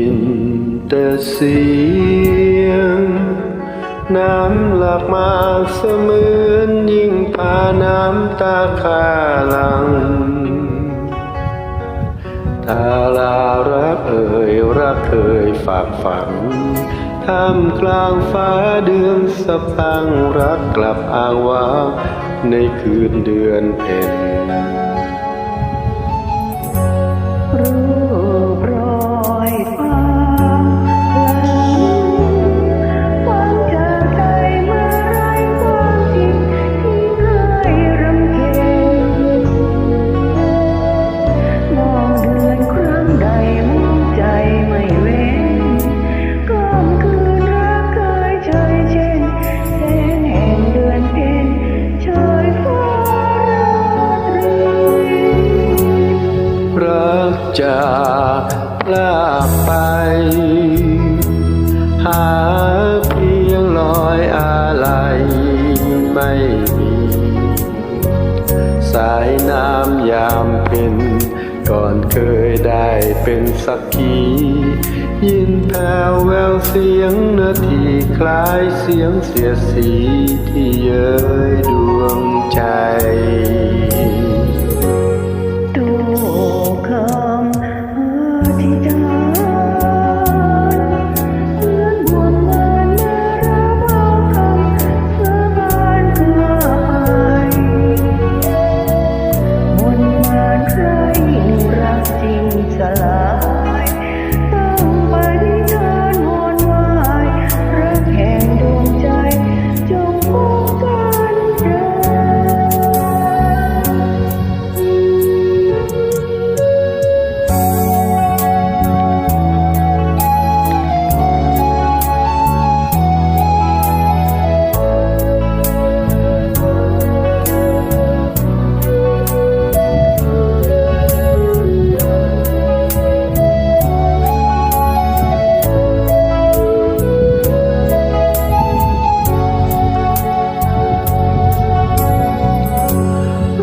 ินแต่เสียง น้ำหลากมาเสมือนยิ่งพาน้ำตาคาหลังทาลารักเอ่ยรักเคยฝากฝันท่ามกลางฟ้าเดือนสะพังรักกลับอ้างว้างในคืนเดือนเพ็ญ จากลากไป หาเพียงลอยอาลัยไม่มี สายน้ำยามเป็น ก่อนเคยได้เป็นสักขียินแผ่วแววเสียงนาทีคล้ายเสียงเสียสีที่เย้ยดวงใจ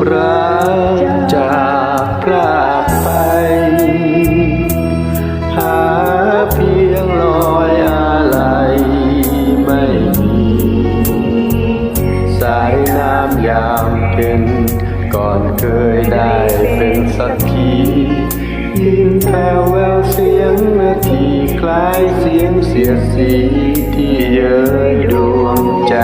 รักจากพลากไป หาเพียงลอยอาลัยไม่มี สายน้ำยามเพ็ญก่อนเคยได้เป็นสักขียิ่งแผ่วแววเสียงนาทีคล้ายเสียงเสียดสีที่เย้ยดวงใจ